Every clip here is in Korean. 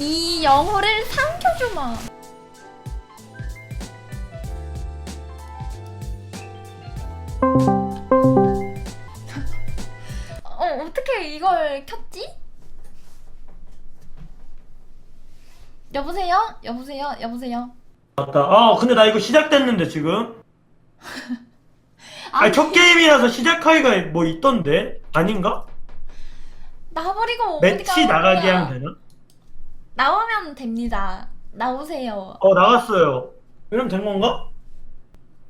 이 영혼을 삼켜주마. 어, 어떻게 이걸 켰지? 여보세요? 여보세요? 여보세요? 맞다. 아, 근데 나 이거 시작됐는데, 지금? 아니, 첫 게임이라서 시작하기가 뭐 있던데? 아닌가? 나버리고 매치 어디가 나가게 하면 되나? 나오면 됩니다. 나오세요. 어, 나갔어요. 이러면 된 건가?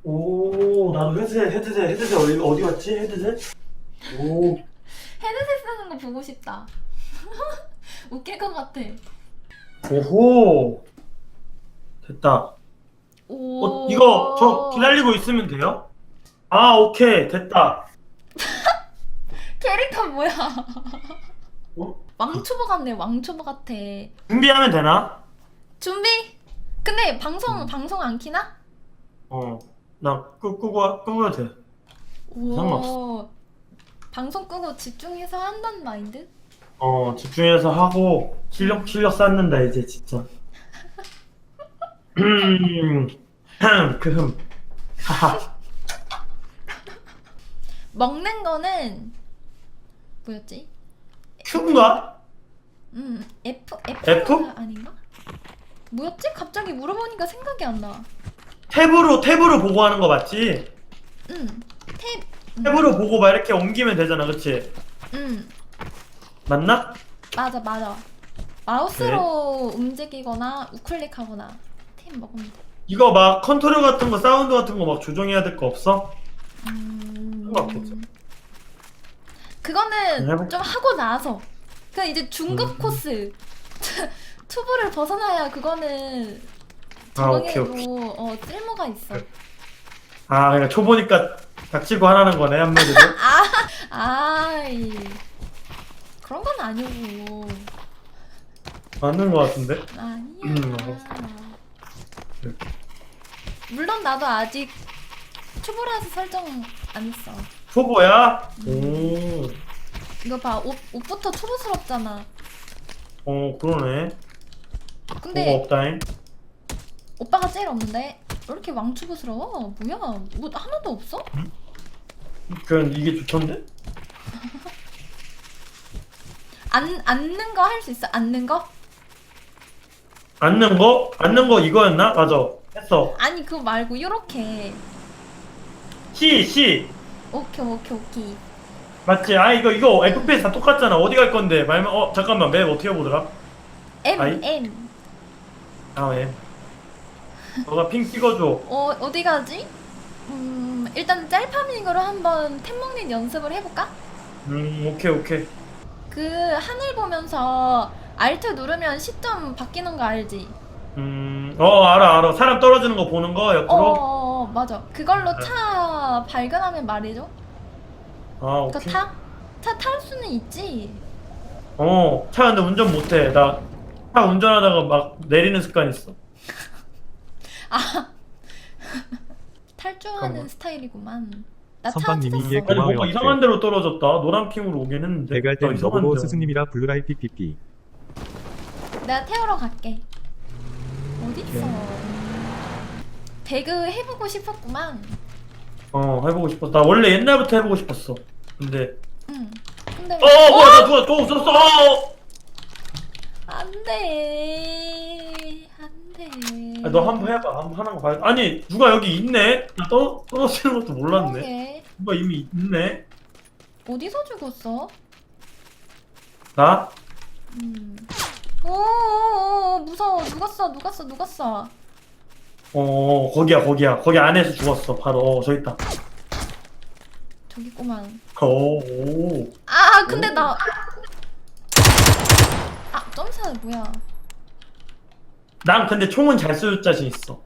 오, 나도 헤드셋, 헤드셋, 헤드셋 어디, 어디 갔지? 헤드셋? 오, 헤드셋 쓰는 거 보고 싶다. 웃길 것 같아. 오호. 됐다. 오. 어, 이거 저 기다리고 있으면 돼요? 아, 오케이. 됐다. 캐릭터 뭐야? 어? 왕초보 같네. 왕초보 같아. 준비하면 되나? 준비. 근데 방송 음. 방송 안 키나? 어, 나 끄, 끄고, 끄고 돼. 오. 상관없어. 방송 끄고 집중해서 한다는 마인드? 어, 집중해서 하고, 실력, 실력 쌓는다, 이제, 진짜. 음, 흠, 그 흠. 하하. 먹는 거는 뭐였지? 큐인가? 음 F F, F? 아닌가? 뭐였지? 갑자기 물어보니까 생각이 안 나. 탭으로, 탭으로 보고 하는 거 맞지? 음 탭. 음, 탭으로 보고 막 이렇게 옮기면 되잖아, 그치? 음 맞나? 맞아 맞아. 마우스로 움직이거나 우클릭하거나 탭 먹으면 돼. 이거 막 컨트롤 같은 거, 사운드 같은 거 막 조정해야 될 거 없어? 음... 상관없겠죠. 그거는 해볼게. 좀 하고 나서 그 이제 중급 음. 코스 투브를 벗어나야 그거는 아, 오케이, 적응해도 어 쓸모가 있어. 아, 그냥 초보니까 닥치고 하라는 거네, 한마디로. 아이 그런 건 아니고 맞는 거 같은데? 아니야. 음. 물론 나도 아직 초보라서 설정 안 했어. 초보야? 오, 이거 봐 옷, 옷부터 초보스럽잖아. 어, 그러네. 근데 뭐가 없다잉. 오빠가 제일 없는데 왜 이렇게 왕초보스러워? 뭐야? 뭐 하나도 없어? 그냥 이게 좋던데? 안 앉는 거 할 수 있어? 앉는 거? 앉는 거? 앉는 거 이거였나? 맞아. 했어. 아니 그거 말고 요렇게 C, C. 오케이 오케이 오케이 맞지? 아, 이거, 이거 FPS 다 똑같잖아. 어디 갈 건데? 말만, 어, 잠깐만. 맵 어떻게 보더라? M 아이? M 아, 왜? 너가 핑 찍어줘. 어 어디 가지? 음 일단 짤파밍으로 한번 템 먹는 연습을 해볼까? 음, 오케이, 오케이. 그 하늘 보면서 Alt 누르면 시점 바뀌는 거 알지? 음, 어, 알아, 알아. 사람 떨어지는 거 보는 거, 어, 옆으로? 어, 어 맞아 그걸로 차 발견하면 말이죠 아, 그거 오케이. 타? 차 탈 수는 있지 어, 차 근데 운전 못해. 나 차 운전하다가 막 내리는 습관 있어. 아 탈주하는 잠깐만. 스타일이구만 나차 선빵님이 이게 아니, 고마워요. 뭔가 이상한 데로 떨어졌다. 노란 핑으로 오긴 했는데. 나땐 이상한 너보고 데로. 스승님이라 불러라 피피피. 내가 태우러 갈게 어딨어 배그 해보고 싶었구만 어, 해보고 싶었어. 나 원래 옛날부터 해보고 싶었어. 근데. 응 근데 어, 뭐야, 나 누가 또 없었어! 어! 안돼 안돼 아, 너 한번 해봐. 한번 하는 거 봐야 아니, 누가 여기 있네? 나 떠, 떨어지는 것도 몰랐네. 그러게. 누가 이미 있네? 어디서 죽었어? 나? 음. 오 무서워 누가 써 누가 써 누가 써 어, 거기야, 거기야. 거기 안에서 죽었어. 바로. 어, 저 있다. 저기 있구만 오, 오. 아 근데 나 아, 점사 뭐야? 난 근데 총은 잘 쏠 자신 있어.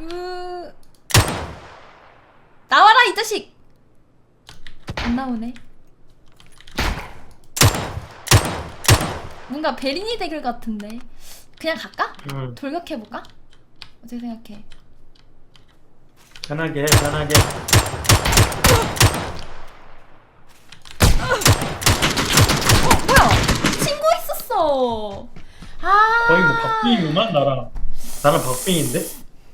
으... 나와라 이 자식! 안 나오네. 뭔가 베리니 대결 같은데. 그냥 갈까? 응. 돌격해 볼까? 어떻게 생각해? 편하게, 해, 편하게. 아. 거의 뭐 박빙이구만 나랑 나랑 박빙인데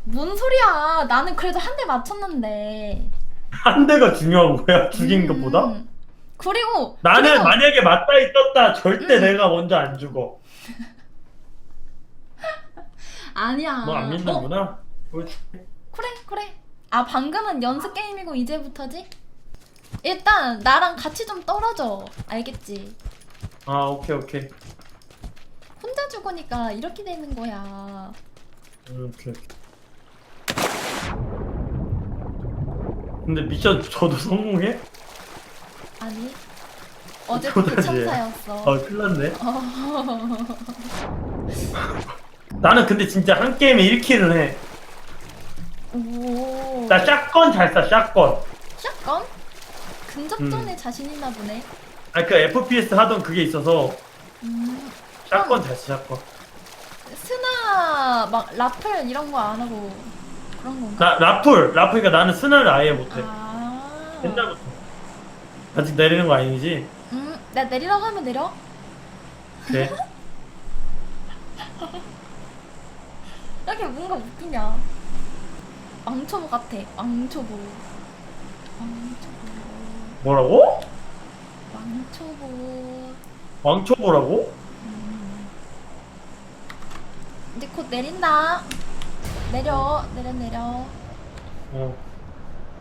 뭔 소리야? 나는 그래도 한 대 맞췄는데. 한 대가 중요한 거야 죽인 음. 것보다 그리고 나는 그리고 만약에 맞다 있었다 절대 음. 내가 먼저 안 죽어 아니야. 너 안 어, 믿는구나 보여줄게. 그래 그래. 아 방금은 연습 게임이고 이제부터지? 일단 나랑 같이 좀 떨어져. 알겠지? 아 오케이 오케이 혼자 죽으니까 이렇게 되는 거야. 음, 오케이 오케이 근데 미션 저도 성공해? 아니 어제도 어떡하지? 대참사였어. 아 큰일 났네 나는 근데 진짜 한 게임에 1킬을 해. 오. 나 샷건 잘 쏴, 샷건. 샷건? 음. 근접전에 자신 있나 보네. 아니 그 FPS 하던 그게 있어서 음. 샷건 잘 쏴, 샷건. 스나 막 라플 이런 거 안 하고 그런 건가? 나 라플, 라플이니까 나는 스나를 아예 못해. 아. 옛날부터. 아직 내리는 거 아니지? 음, 나 내리라고 하면 내려. 네. 이렇게 뭔가 웃기냐? 왕초보 같아. 왕초보. 왕초보. 뭐라고? 왕초보. 왕초보라고? 음. 이제 곧 내린다. 내려, 내려, 내려. 어.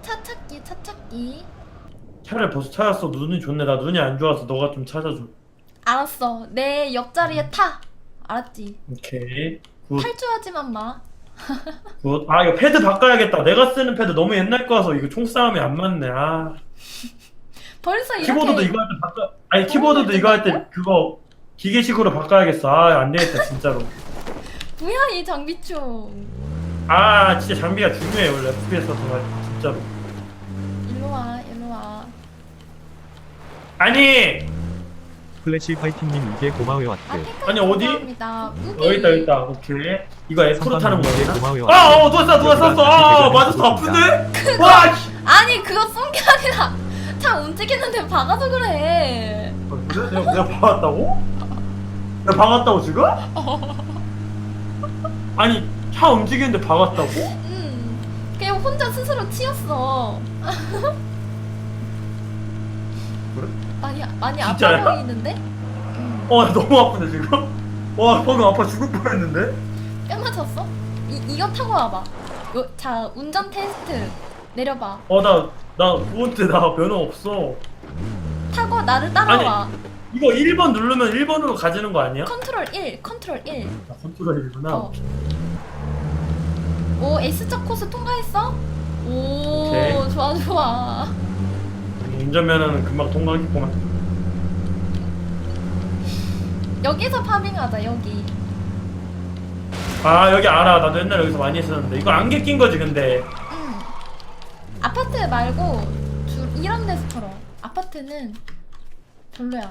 차 찾기, 차 찾기. 차를 벌써 찾았어. 눈이 좋네. 나 눈이 안 좋아서 너가 좀 찾아줘. 알았어. 내 옆자리에 타. 알았지? 오케이. 굿, 탈주하지만 마. 굿. 아, 이거 패드 바꿔야겠다. 내가 쓰는 패드 너무 옛날 거라서 이거 총싸움이 안 맞네. 아. 벌써 이렇게 키보드도 이거 할 때 바꿔. 아니, 키보드도 이거 할 때 그거 기계식으로 바꿔야겠어. 아, 안 되겠다, 진짜로. 뭐야 이 장비총. 아, 진짜 장비가 중요해, 원래. FPS 같은 거할 때. 진짜로 와, 일로 와. 아니! 플래시 화이팅님 이게 고마워요 아, 와트. 탱크 아니, 어디? 감사합니다. 우기. 여기 있다, 여기 있다. 오케이. 이거 F로 타는 이게 거야? 고마워요 아, 와트. 어, 누웠어, 누웠어. 아, 맞았어. 아픈데? 와, 씨. 아니 그거 쏜 게 아니라 차 움직이는데 박아서 그래. 어, 그래? 내가, 내가 박았다고? 내가 박았다고 지금? 아니 차 움직이는데 박았다고? 음. 그냥 혼자 스스로 치였어. 그래? 많이 많이? 아파 보이는데? 음. 어 나 너무 아픈데 지금? 와 방금 아파 죽을 뻔했는데? 뼈 맞췄어? 이 이거 타고 와봐. 요, 자 운전 테스트 내려봐. 어 나나 보은데 나 면허 없어 타고 나를 따라와. 이거 1번 누르면 1번으로 가지는 거 아니야? 컨트롤 1, 컨트롤 1. 나 컨트롤이구나 어. 오 S자 코스 통과했어? 오 오케이. 좋아 좋아. 운전면허는 금방 통과하겠구만 여기서 파밍하자 여기. 아 여기 알아 나도 옛날에 여기서 많이 했었는데 이거 안개 낀 거지 근데 응. 아파트 말고 주, 이런 데서 털어. 아파트는 별로야.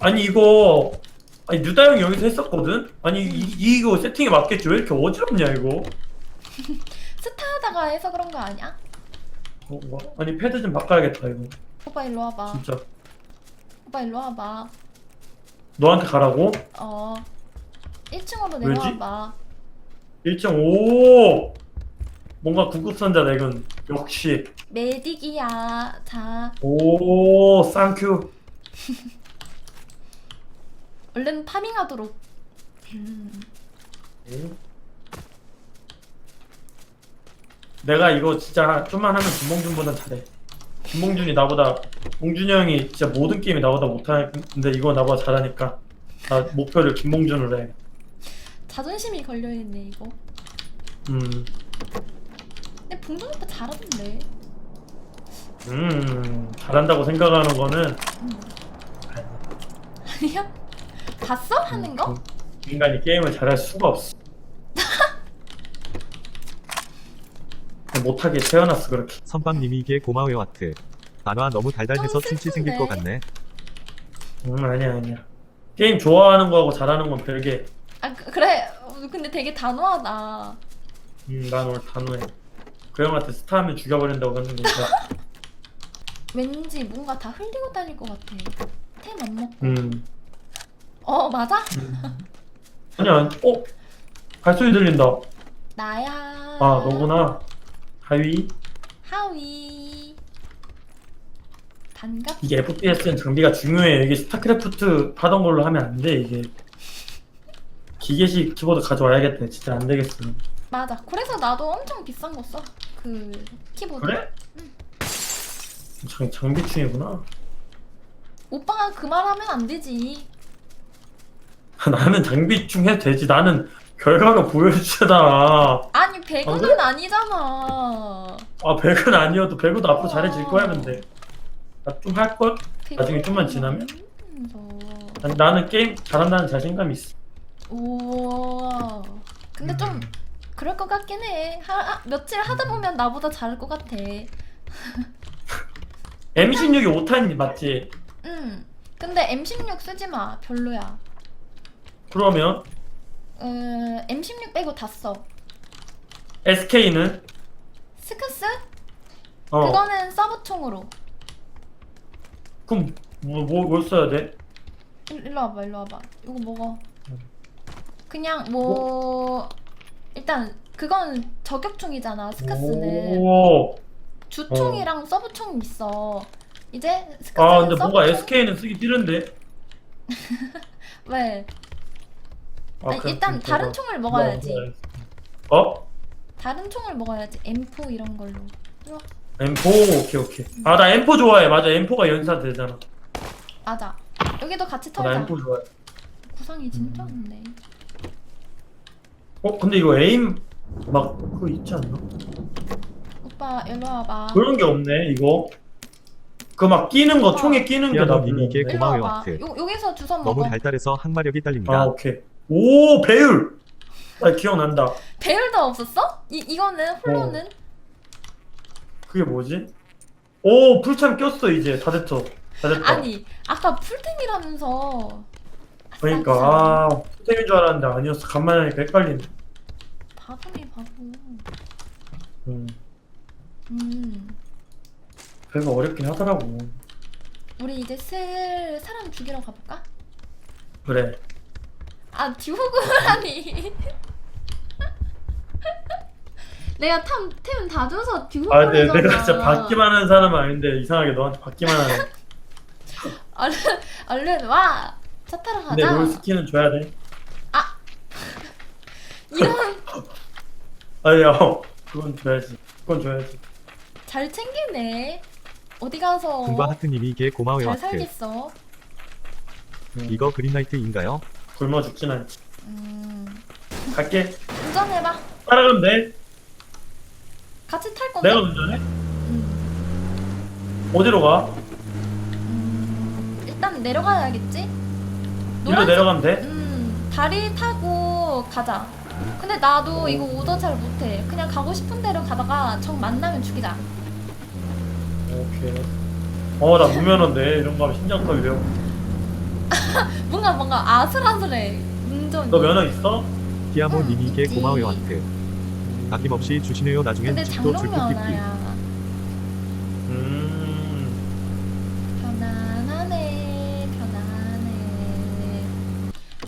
아니 이거 아니 뉴다 형이 여기서 했었거든? 아니 이, 이거 세팅에 맞겠지 왜 이렇게 어지럽냐 이거 스타하다가 해서 그런 거 아니야? 어, 뭐? 아니 패드 좀 바꿔야겠다 이거 오빠 일로 와봐. 진짜 오빠 일로 와봐. 너한테 가라고? 어. 1층으로 왜지? 내려와봐. 1.5 뭔가 구급선자 이건 역시 메딕이야. 자, 오 쌍큐 얼른 파밍하도록. 음. 내가 이거 진짜 좀만 하면 김봉준보다 잘해 김봉준이 나보다 봉준이 형이 진짜 모든 게임이 나보다 못하는데 이거 나보다 잘하니까 나 목표를 김봉준으로 해 자존심이 걸려있네 이거. 음, 근데 봉준 오빠 잘하던데. 음 잘한다고 생각하는 거는 아니야? 봤어? 하는 거? 음, 인간이 게임을 잘할 수가 없어 못하게 태어났어 그렇게 선빵님이 이게 고마워요 와트. 만화 너무 달달해서 좀 춘치 생길 것 슬픈데? 같네. 음 아니야 아니야 게임 좋아하는 거하고 잘하는 건 별개 아 그- 그래. 어, 근데 되게 단호하다. 음난 오늘 단호해 그 형한테 스타 하면 죽여버린다고 했는데 진짜 왠지 뭔가 다 흘리고 다닐 것 같아. 템 안 먹고. 음 어 맞아? 아니야 어? 발소리 들린다 나야. 아 너구나 하위 하위. 반갑. 이게 FPS는 장비가 중요해 이게 스타크래프트 하던 걸로 하면 안 돼 이게 기계식 키보드 가져와야겠다 진짜 안 되겠어 맞아. 그래서 나도 엄청 비싼 거 써. 그 키보드. 그래? 장, 장비충이구나 오빠가 그 말 하면 안 되지. 나는 장비충 해도 되지 나는 결과가 보여주잖아 아니 배그는 그래? 아니잖아. 아 백은 아니어도 백은 앞으로 잘해질 거야 어. 근데 나좀 할 걸? 나중에 좀만 지나면? 난- 나는 게임 잘한다는 자신감이 있어 우와. 근데 좀 음. 그럴 것 같긴 해. 하, 아, 며칠 하다 보면 나보다 잘할 것 같아. M16이 5탄이 맞지? 응. 근데 M16 쓰지 마. 별로야. 그러면 어, M16 빼고 다 써. SK는? 스크스? 어 그거는 서브총으로. 그럼 뭐, 뭐, 뭘 써야 돼? 일- 일로 와봐, 일로 와봐. 이거 먹어. 그냥 뭐 일단 그건 저격총이잖아. 스크스는 오. 주총이랑 서브총 있어. 이제 스크스는 아 근데 뭔가 서브총? SK는 쓰기 싫은데 왜? 아, 아니, 그럼 일단 좀 다른 총을 먹어야지. 어? 다른 총을 먹어야지. M4 이런 걸로. 일로 와. M4 오케이 오케이 아 나 M4 좋아해 맞아 M4가 연사 되잖아 맞아. 여기도 같이 아, 나 털자. M4 좋아해 구상이 진짜 음. 없네. 어 근데 이거 에임 막 그거 있지 않나? 오빠 일로 와봐. 그런 게 없네 이거 그 막 끼는 거 어. 총에 끼는 게 피아노 나 님이 이게 별로 없네. 일로 고마워요. 하트. 요, 여기서 주워 먹어. 너무 달달해서 항마력이 아 딸립니다. 오케이 오 배율! 아 기억난다. 배율도 없었어? 이 이거는 홀로는? 그게 뭐지? 오 풀참 꼈어 이제. 다 됐어. 다 됐다. 아니 아까 풀템이라면서. 그러니까 아싸, 아 템인 줄 알았는데 아니었어. 간만에 하니까 헷갈리네. 바보네 바보. 음, 음. 배가 어렵긴 하더라고. 우리 이제 슬 사람 죽이러 가볼까? 그래 아 듀호그라니. 내가 탐, 템 다 줘서 듀호그라잖아. 아 근데 내가 진짜 받기만 하는 사람은 아닌데 이상하게 너한테 받기만 하네 얼른 얼른 와. 차 타러 근데 가자. 롤 스킨은 줘야 돼 이런 아니야 어, 그건 줘야지 그건 줘야지 잘 챙기네. 어디 가서 군바 하트님이 이게 고마워요, 잘 하트. 살겠어. 음, 이거 그린라이트인가요? 굶어 죽진 않지 음. 갈게 운전해봐. 따라가면 돼 같이 탈 건데. 내가 운전해? 음. 어디로 가? 음, 일단 내려가야겠지? 일로 노란색- 내려가면 돼? 음, 다리 타고 가자. 근데 나도 이거 오더 잘 못해. 그냥 가고 싶은 대로 가다가 정 만나면 죽이자. 오케이 어 나 무면허인데 이런 거 하면 심장 떨려 뭔가 뭔가 아슬아슬해. 운전이. 너 면허 있어? 피아모 음, 님이 이게 있지. 고마워요, 하트. 아낌없이 주시네요. 나중엔 근데 집도 장롱 띠띠. 면허야. 음 편안하네. 편안해.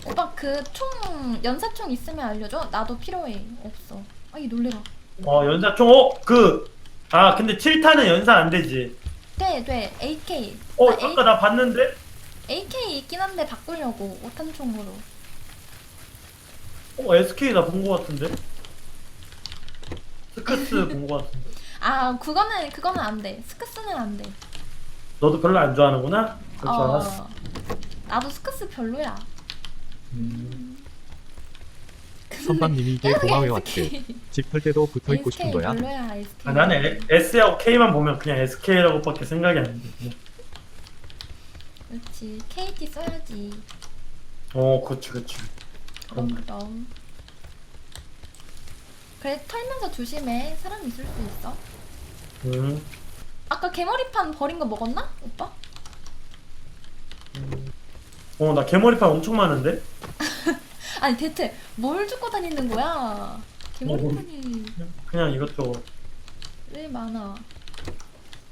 오빠 그 총 연사총 있으면 알려줘. 나도 필요해. 없어. 아이 놀래라. 어 연사 총 어? 그 아 근데 7탄은 연사 안 되지 돼, 돼. AK. 어나 A- 아까 나 봤는데? AK 있긴 한데 바꾸려고 5탄 총으로. 어 SK 나 본 거 같은데? 스크스 본 거 같은데 아 그거는 그거는 안 돼. 스크스는 안 돼. 너도 별로 안 좋아하는구나? 알았어 어. 나도 스크스 별로야. 음. 선빵님이 이게 고마워요, 하트. 집털 때도 붙어 있고 싶은 거야. 별로야. SK. 아, 나는 S하고 K만 보면 그냥 SK라고밖에 생각이 안 돼. 그렇지. KT 써야지. 어, 그렇지, 그렇지. 그럼 그럼. 그래 털면서 조심해. 사람 있을 수 있어. 음. 아까 개머리판 버린 거 먹었나? 오빠? 어, 나 개머리판 엄청 많은데? 아니 대체 뭘 죽고 다니는 거야? 개머리판이 그냥 이것저것. 왜 많아?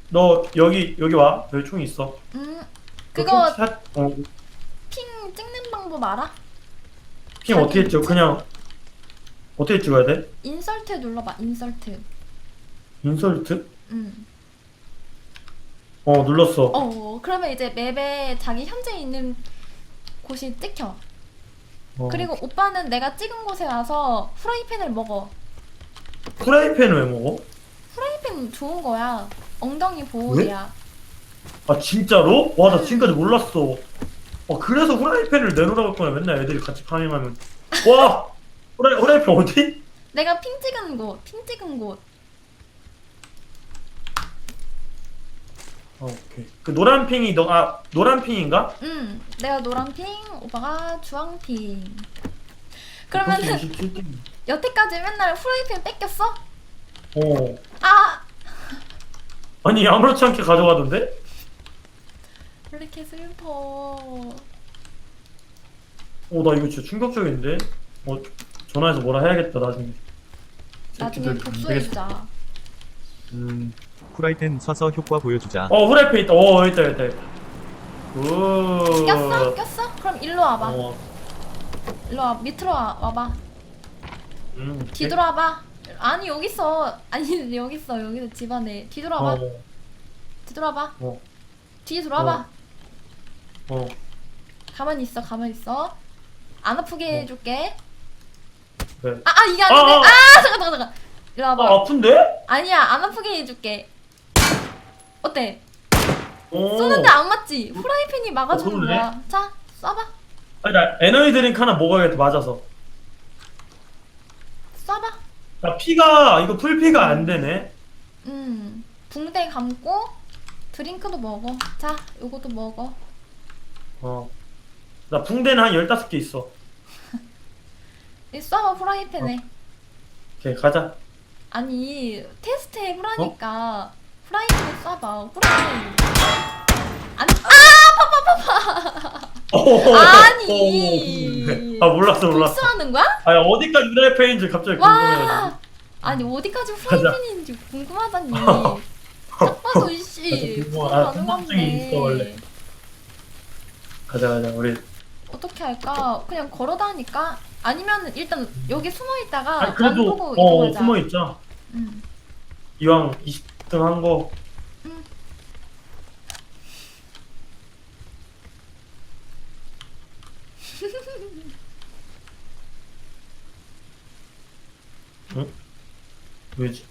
너 여기 여기 와. 여기 총 있어. 음 그 그거 총 샷, 어, 핑 찍는 방법 알아? 핑 어떻게 찍어? 그냥 어떻게 찍어야 돼? 인설트 눌러봐 인설트 인설트? 음. 어 눌렀어. 어 그러면 이제 맵에 자기 현재 있는 곳이 찍혀 어. 그리고 오빠는 내가 찍은 곳에 와서 프라이팬을 먹어 프라이팬 왜 먹어? 프라이팬 좋은 거야 엉덩이 보호야 아 진짜로? 와 나 지금까지 몰랐어. 어 그래서 후라이팬을 내놓으라고 했구나 맨날 애들이 같이 파밍하면. 와 후라이 후라이팬 어디? 내가 핑 찍은 곳, 핑 찍은 곳. 아 오케이. 그 노란 핑이 너 아 노란 핑인가? 음, 내가 노란 핑, 오빠가 주황 핑. 그러면은 27등. 여태까지 맨날 프라이팬 뺏겼어? 어. 아, 아니 아무렇지 않게 가져가던데? 왜 이렇게 슬퍼. 어 나 이거 진짜 충격적인데? 어 전화해서 뭐라 해야겠다 나중에. 나중에 새끼들 안 복수해주자. 음, 후라이팬 쏴서 효과 보여주자. 어 후라이팬 있다. 어 있다 있다. 있다. 오. 꼈어? 꼈어? 그럼 일로 와봐. 어. 일로 와, 밑으로 와, 와봐. 음. 뒤돌아봐. 아니 여기 있어. 아니 여기 있어. 여기서 집안에. 뒤돌아봐. 어. 뒤돌아봐. 어. 뒤에 돌아봐. 어. 가만히 있어. 가만히 있어. 안 아프게 해줄게. 그래. 아, 아 이게 아닌데. 어, 어. 아, 잠깐 잠깐 잠깐. 이리 와봐. 아 아픈데? 아니야 안 아프게 해줄게. 어때? 오. 쏘는데 안 맞지? 후라이팬이 막아주는 어, 그러네. 거야. 자, 쏴봐. 아니 나 에너지 드링크 하나 먹어야겠다 맞아서. 쏴봐. 나 피가 이거 풀피가 안 되네. 음, 붕대 감고 드링크도 먹어. 자, 요것도 먹어. 어. 나 붕대는 한 15개 있어. 이 쏴봐 후라이팬에. 오케이 가자. 아니 테스트 해보라니까. 후라이팬에 쏴봐. 후라이팬. 아니, 아, 오, 아니. 오. 아 몰랐어 몰랐어. 복수하는 거야? 아 어디까지 후라이팬인지 갑자기 궁금해가지고. 와. 아니 어디까지 후라이팬인지 궁금하다니. 딱 봐도 이씨. 궁금하- 아, 궁금증이 있어, 원래. 가자 가자 우리. 어떻게 할까? 그냥 걸어 다니까? 아니면 일단 여기 숨어 있다가 아안 그래도 보고 어 이동하자. 숨어 있자. 응. 이왕 20등 한 거. 응. 왜지?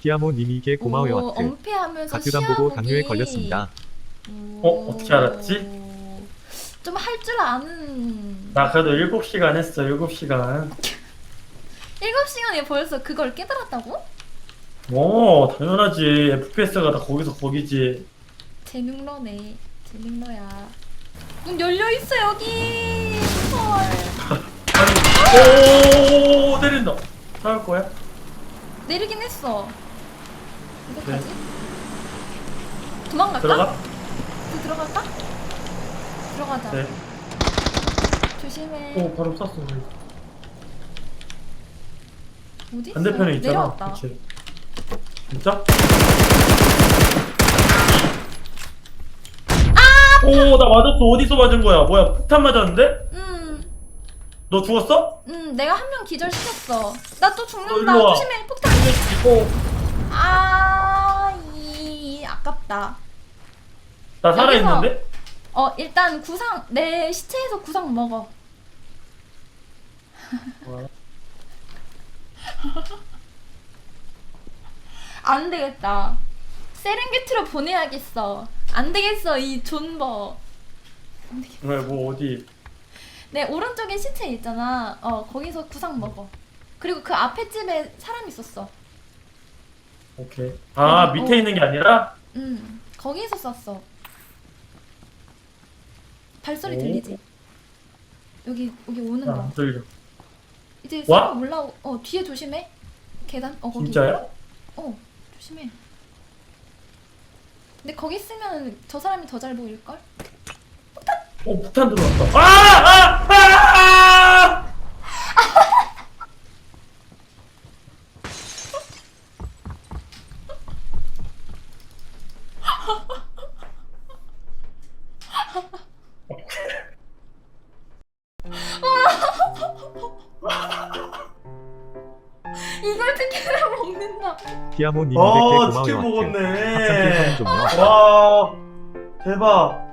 피아모 님이게 고마워요 오, 하트. 엄폐하면서 가큐단 보고 시야보기. 강요에 걸렸습니다. 어, 어떻게 알았지? 좀 할 줄 아는. 나 그래도 7시간 했어 7시간. 7시간에 벌써 그걸 깨달았다고? 오 당연하지 FPS가 다 거기서 거기지. 재능러네. 재능러야. 문 열려 있어 여기. 헐. 아니 오 때린다. 사올 거야? 내리긴 했어. 어떡하지? 네. 도망갈까? 들어가? 그 들어갈까? 들어가자. 네. 조심해. 오 바로 쐈어. 어디 있어? 반대편에 있잖아. 내려왔다. 그치? 진짜? 아! 오, 나 맞았어. 어디서 맞은 거야? 뭐야? 폭탄 맞았는데? 음, 너 죽었어? 음, 내가 한 명 기절 시켰어. 나 또 어, 죽는다. 일로 와. 조심해. 폭탄. 오, 아, 이 아깝다. 나 살아있는데? 어, 일단 구상 내 시체에서 구상 먹어. 안 되겠다. 세렝게티로 보내야겠어. 안 되겠어, 이 존버. 왜, 뭐, 어디? 내 오른쪽에 시체 있잖아. 어, 거기서 구상 먹어. 그리고 그 앞에 집에 사람 있었어. 오케이. 아, 어, 밑에 어. 있는 게 아니라? 음, 거기서 쐈어. 발소리 오. 들리지? 여기 여기 오는 나 거. 안 들려. 이제 와? 사람 올라오. 어 뒤에 조심해. 계단. 어 거기. 진짜야? 어 조심해. 근데 거기 있으면 저 사람이 더 잘 보일 걸? 오, 폭탄 들어왔다. 아! 아! 아! 티아모님 200개 아 고마워요 치킨. 먹었네 좀요. 와 대박 아.